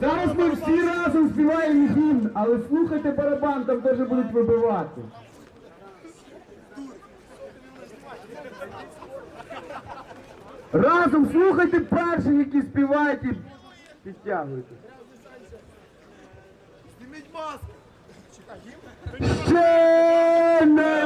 Зараз ми всі разом співаємо гімн, але слухайте барабан, там теж будуть вибивати. Разом слухайте перших, які співають і підтягуйте. Зніміть маску! Ще не